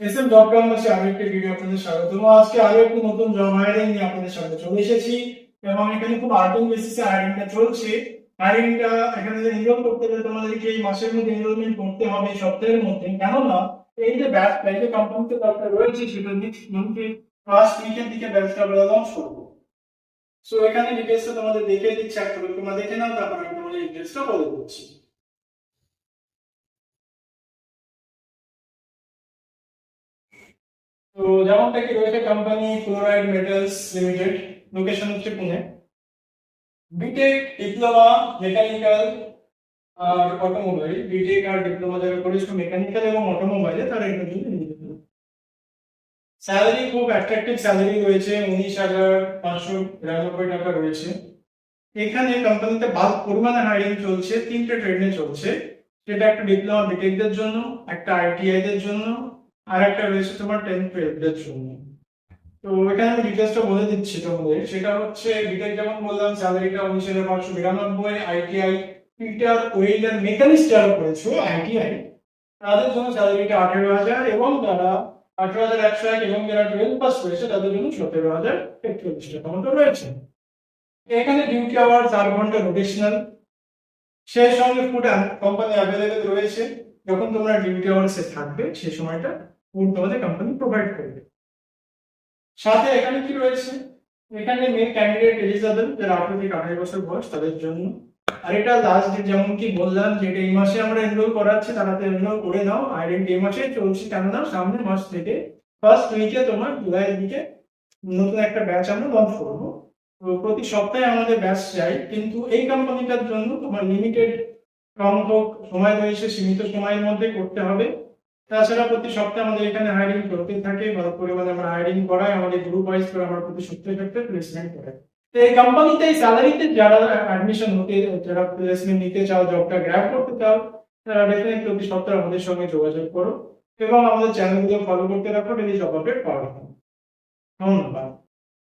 SM job ক্যাম্পাসে আরও একটি ভিডিও আপনাদের স্বাগত আজকে আরও একটি নতুন জব হায়ারিং নিয়ে আপনাদের সামনে চলে এসেছি এবং এখানে খুব আর্টিং বেসিসে হায়ারিংটা চলছে। হায়ারিংটা এখানে যে এনরোল করতে গেলে তোমাদেরকে এই মাসের মধ্যে এনরোলমেন্ট করতে হবে সপ্তাহের মধ্যে। কেননা এই যে ব্যাচ এই যে কোম্পানিতে ব্যাচটা রয়েছে, সেটা নেক্সট মান্থে ফার্স্ট উইকের দিকে ব্যাচটা আমরা লঞ্চ করব। সো এখানে ডিটেলসটা তোমাদের দেখে দিচ্ছি একটা তোমরা দেখে নাও, তারপর আমি তোমাদের ডিটেলসটা বলে দিচ্ছি। যেমনটা কি রয়েছে company Chloride Metals Limited location হচ্ছে পুনে বিটেক ডিপ্লোমা মেকানিক্যাল আর অটোমোবাইল বিটেক আর ডিপ্লোমা যারা করেছ মেকানিক্যাল এবং অটোমোবাইলে তারা এটার জন্য। স্যালারি খুব অ্যাট্রাকটিভ স্যালারি রয়েছে, উনিশ হাজার পাঁচশো বিরানব্বই টাকা রয়েছে। এখানে কোম্পানিতে বাল্ক পরিমাণে হায়ারিং চলছে, তিনটে ট্রেনে চলছে। সেটা একটা ডিপ্লোমা বিটেকদের জন্য, একটা আইটিআই দের জন্য আর একটা রয়েছে তোমার টেন টুয়েলভদের জন্য। তো এখানে আমি ডিটেলসটা বলে দিচ্ছি তোমাদের। সেটা হচ্ছে বিটেক যেমন বললাম, স্যালারিটা উনিশ হাজার পাঁচশো বিরানব্বই আইটিআই পিটার ওয়েল্ডার মেকানিক্স যারা করেছ আইটিআই তাদের জন্য স্যালারিটা আঠেরো হাজার এবং যারা আঠেরো হাজার একশো এক এবং যারা টুয়েলভ পাস করেছে, তাদের জন্য সতেরো হাজার একচল্লিশ টাকা মতো রয়েছে। এখানে ডিউটি আওয়ার চার ঘণ্টা রোটেশনাল সেই সঙ্গে ফুড কোম্পানি অ্যাভেলেবেল রয়েছে। যখন তোমরা ডিউটি আওয়ার্সে থাকবে, সেই সময়টা তোমাদের কোম্পানি প্রোভাইড করবে সাথে এখানে কি রয়েছে? এখানে মেন ক্যান্ডিডেট এলিজাবেল যারা আঠারো থেকে আঠারো বছর বয়স, তাদের জন্য। আর এটা লাস্ট ডেট যেমন কি বললাম যেটা এই মাসে আমরা এনরোল করাচ্ছি, তারা তো এনরোল করে নাও। আর এই মাসে চলছে কেননা, সামনের মাস থেকে ফার্স্ট উইকে তোমার জুলাইয়ের দিকে নতুন একটা ব্যাচ আমরা লঞ্চ করব। প্রতি সপ্তাহে আমাদের ব্যাচ চাই কিন্তু এই কোম্পানিটার জন্য তোমার লিমিটেড সংখ্যক সময় রয়েছে, সীমিত সময়ের মধ্যে করতে হবে। তাছাড়া প্রতি সপ্তাহে আমাদের এখানে হায়ারিং করতে থাকে ভালো পরিমাণে আমরা হায়ারিং করাই, আমাদের গ্রুপ ওয়াইজ করে আমরা প্রতি সপ্তাহে সপ্তাহে প্লেসমেন্ট করাই। তো এই কোম্পানিতে এই স্যালারিতে যারা অ্যাডমিশন হতে যারা প্লেসমেন্ট নিতে চাও জবটা গ্র্যাব করতে চাও, তারা ডেফিনেট প্রতি সপ্তাহে আমাদের সঙ্গে যোগাযোগ করো এবং আমাদের চ্যানেলগুলো ফলো করতে রাখো ডেলি জব আপডেট পাওয়ার ধন্যবাদ।